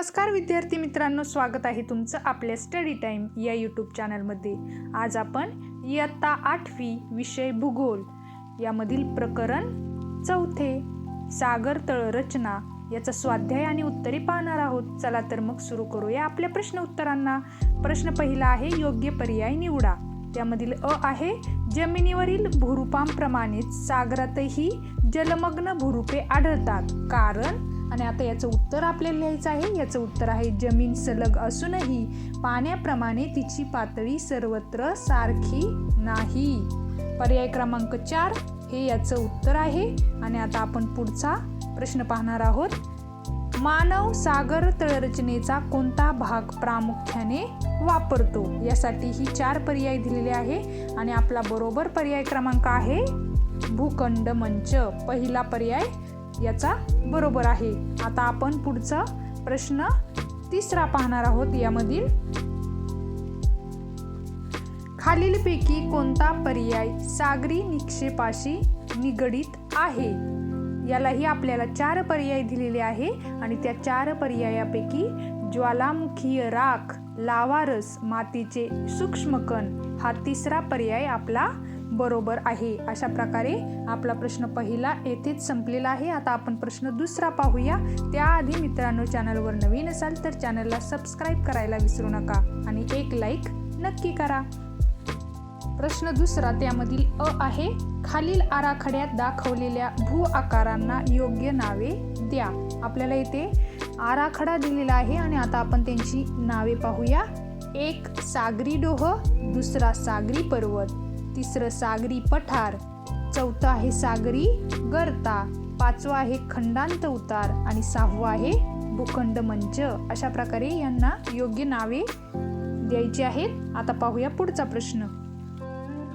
नमस्कार विद्यार्थी मित्रांनो स्वागत आहे तुमचं आपल्या स्टडी टाईम या यूट्यूब चॅनलमध्ये आज आपण इयत्ता आठवी विषय भूगोल यामधील प्रकरण चौथे सागर तळ रचना याचा स्वाध्याय आणि उत्तरे पाहणार आहोत. चला तर मग सुरू करूया आपल्या प्रश्न उत्तरांना. प्रश्न पहिला आहे योग्य पर्याय निवडा. त्यामधील अ आहे जमिनीवरील भूरूपांप्रमाणेच सागरातही जलमग्न भूरूपे आढळतात. कारण आणि आता याचं उत्तर आपल्याला लिहायचं आहे. याचं उत्तर आहे जमीन सलग असूनही पाण्याप्रमाणे तिची पातळी सर्वत्र सारखी नाही. पर्याय क्रमांक चार हे याचं उत्तर आहे. आणि आता आपण पुढचा प्रश्न पाहणार आहोत. मानव सागर तळरचनेचा कोणता भाग प्रामुख्याने वापरतो? यासाठी ही चार पर्याय दिलेले आहे. आणि आपला बरोबर पर्याय क्रमांक आहे भूखंड मंच. पहिला पर्याय याचा बरोबर आहे. आता आपण पुढचा प्रश्न तिसरा पाहणार आहोत यामधील. खालीलपैकी कोणता पर्याय सागरी निक्षेपाशी निगडीत आहे? यालाही आपल्याला चार पर्याय दिलेले आहे आणि त्या चार पर्यायापैकी ज्वालामुखीय राख लावारस मातीचे सूक्ष्मकण हा तिसरा पर्याय आपला बरोबर आहे. अशा प्रकारे आपला प्रश्न पहिला येथेच संपलेला आहे. आता आपण प्रश्न दुसरा पाहूया. त्याआधी मित्रांनो चॅनलवर नवीन असाल तर चॅनलला सबस्क्राईब करायला विसरू नका आणि एक लाईक नक्की करा. प्रश्न दुसरा त्यामधील अ आहे. खालील आराखड्यात दाखवलेल्या भू आकारांना योग्य नावे द्या. आपल्याला इथे आराखडा दिलेला आहे आणि आता आपण त्यांची नावे पाहूया. एक सागरी डोह दुसरा सागरी पर्वत. तिसरं सागरी पठार चौथं आहे सागरी गर्ता पाचवं आहे खंडांत उतार आणि सहावं आहे भूखंड मंच. अशा प्रकारे यांना योग्य नावे द्यायची आहेत. आता पाहूया पुढचा प्रश्न.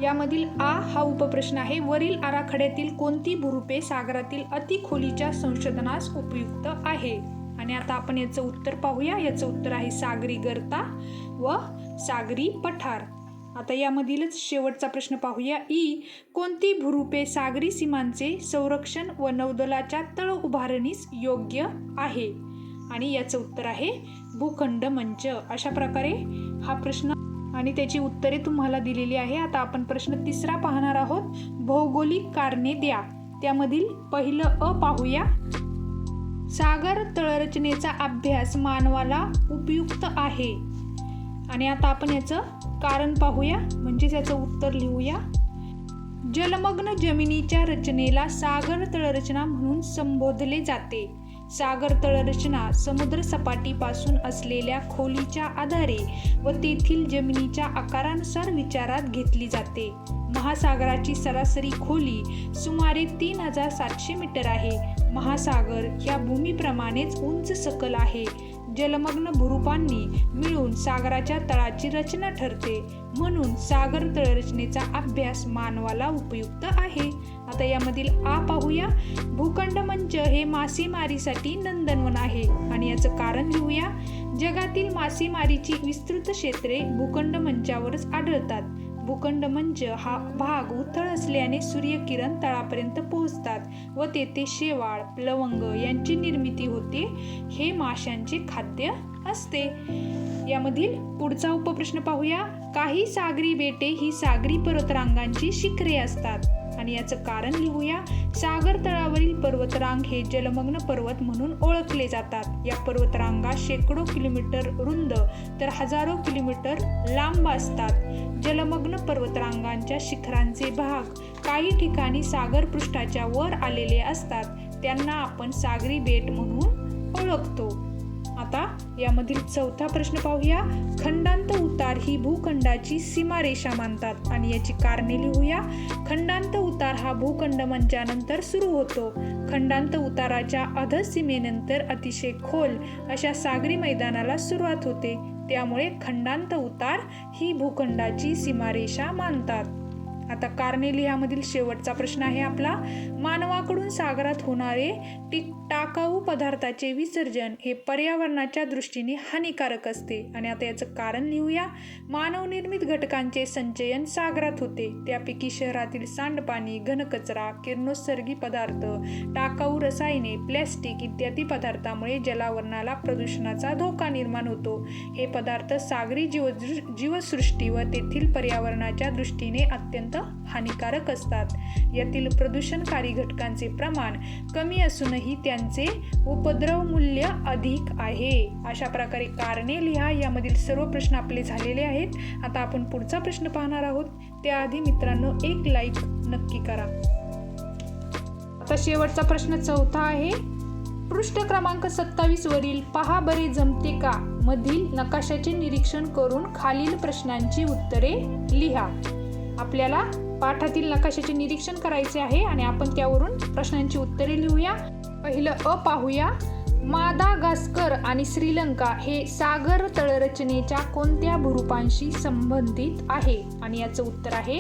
यामधील आ हा उपप्रश्न आहे. वरील आराखड्यातील कोणती भूरूपे सागरातील अतिखोलीच्या संशोधनास उपयुक्त आहे? आणि आता आपण याचं उत्तर पाहूया. याचं उत्तर आहे सागरी गर्ता व सागरी पठार. आता यामधीलच शेवटचा प्रश्न पाहूया. ई. कोणती भूरूपे सागरी सीमांचे संरक्षण व नौदलाच्या तळ उभारणीस योग्य आहे? आणि याचं उत्तर आहे भूखंड मंच. अशा प्रकारे हा प्रश्न आणि त्याची उत्तरे तुम्हाला दिलेली आहे. आता आपण प्रश्न तिसरा पाहणार आहोत. भौगोलिक कारणे द्या. त्यामधील पहिलं अ पाहूया. सागर तळरचनेचा अभ्यास मानवाला उपयुक्त आहे. आणि आता आपण याचं कारण पाहूया म्हणजेच याचं उत्तर लिहूया. जलमग्न जमिनीच्या रचनेला सागर तळरचना म्हणून संबोधले जाते. सागर तळरचना समुद्र सपाटीपासून असलेल्या खोलीच्या आधारे व तेथील जमिनीच्या आकारानुसार विचारात घेतली जाते. महासागराची सरासरी खोली सुमारे तीन हजार सातशे मीटर आहे. महासागर ह्या भूमीप्रमाणेच उंच सकल आहे. जलमग्न भूरूपांनी मिळून सागराच्या तळाची रचना ठरते. म्हणून सागर तळरचनेचा अभ्यास मानवाला उपयुक्त आहे. आता यामधील आ पाहूया. भूखंड मंच हे मासेमारीसाठी नंदनवन आहे. आणि याचं कारण लिहूया. जगातील मासेमारीची विस्तृत क्षेत्रे भूखंड मंचावरच आढळतात. भूखंड मंच हा भाग उथळ असल्याने सूर्यकिरण तळापर्यंत पोहोचतात. व तेथे शेवाळ लवंग यांची निर्मिती होते. हे माशांचे खाद्य असते. यामधील पुढचा उपप्रश्न पाहूया. काही सागरी बेटे ही सागरी पर्वतरांगांची शिखरे असतात. आणि याचं कारण लिहूया. सागर तळावरील पर्वतरांग हे जलमग्न पर्वत म्हणून ओळखले जातात. या पर्वतरांगा शेकडो किलोमीटर रुंद तर हजारो किलोमीटर लांब असतात. जलमग्न पर्वतरांगांच्या शिखरांचे भाग काही ठिकाणी सागर पृष्ठाच्या वर आलेले असतात. त्यांना आपण सागरी बेट म्हणून ओळखतो. आता यामधील चौथा प्रश्न पाहूया. खंडांत उतार ही भूखंडाची सीमारेषा मानतात. आणि याची कारणे लिहूया. खंडांत उतार हा भूखंड मंचानंतर सुरू होतो. खंडांत उताराच्या अधसीमेनंतर अतिशय खोल अशा सागरी मैदानाला सुरुवात होते. त्यामुळे खंडांत उतार ही भूखंडाची सीमारेषा मानतात. आता कार्नेलियामधील शेवटचा प्रश्न आहे आपला. मानवाकडून सागरात होणारे टिक टाकाऊ पदार्थाचे विसर्जन हे पर्यावरणाच्या दृष्टीने हानिकारक असते. आणि आता याचं कारण लिहूया. मानवनिर्मित घटकांचे संचयन सागरात होते. त्यापैकी शहरातील सांडपाणी घनकचरा किरणोत्सर्गी पदार्थ टाकाऊ रसायने प्लॅस्टिक इत्यादी पदार्थामुळे जलावरणाला प्रदूषणाचा धोका निर्माण होतो. हे पदार्थ सागरी जीव जीवसृष्टी व तेथील पर्यावरणाच्या दृष्टीने अत्यंत हानिकारक असतात. यातील प्रदूषणकारी घटकांचे प्रमाण कमी असूनही त्यांचे उपद्रव मूल्य अधिक आहे. अशा प्रकारे कारणे लिहा. यामधील सर्व प्रश्न आपले झालेले आहेत. आता आपण पुढचा प्रश्न पाहणार आहोत. त्याआधी मित्रांनो एक लाईक नक्की करा. आता शेवटचा प्रश्न चौथा आहे. पृष्ठ क्रमांक सत्तावीस वरील पहा बरे जमते का? मधील नकाशाचे निरीक्षण करून खालील प्रश्नांची उत्तरे लिहा. आपल्याला पाठातील नकाशाचे निरीक्षण करायचे आहे आणि आपण त्यावरून प्रश्नांची उत्तरे लिहूया. पहिलं अ पाहूया. मादागास्कर आणि श्रीलंका हे सागर तळरचनेच्या कोणत्या भूरूपांशी संबंधित आहे? आणि याचं उत्तर आहे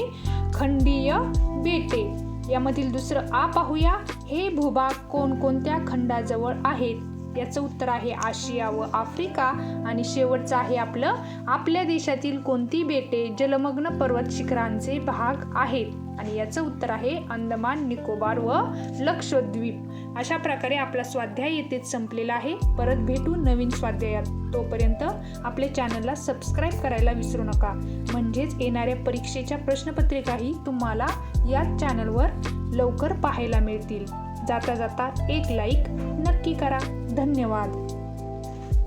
खंडीय बेटे. यामधील दुसरं आ पाहूया. हे भूभाग कोणकोणत्या खंडाजवळ आहेत? याचं उत्तर आहे आशिया व आफ्रिका. आणि शेवटचं आहे आपलं आपल्या देशातील कोणती बेटे जलमग्न पर्वत शिखरांचे भाग आहेत? आणि याचं उत्तर आहे अंदमान निकोबार व लक्षद्वीप. अशा प्रकारे आपला स्वाध्याय येथेच संपलेला आहे. परत भेटू नवीन स्वाध्यायात. तोपर्यंत आपल्या चॅनलला सबस्क्राईब करायला विसरू नका. म्हणजेच येणाऱ्या परीक्षेच्या प्रश्नपत्रिकाही तुम्हाला याच चॅनलवर लवकर पाहायला मिळतील. जाता जाता एक लाईक नक्की करा. धन्यवाद.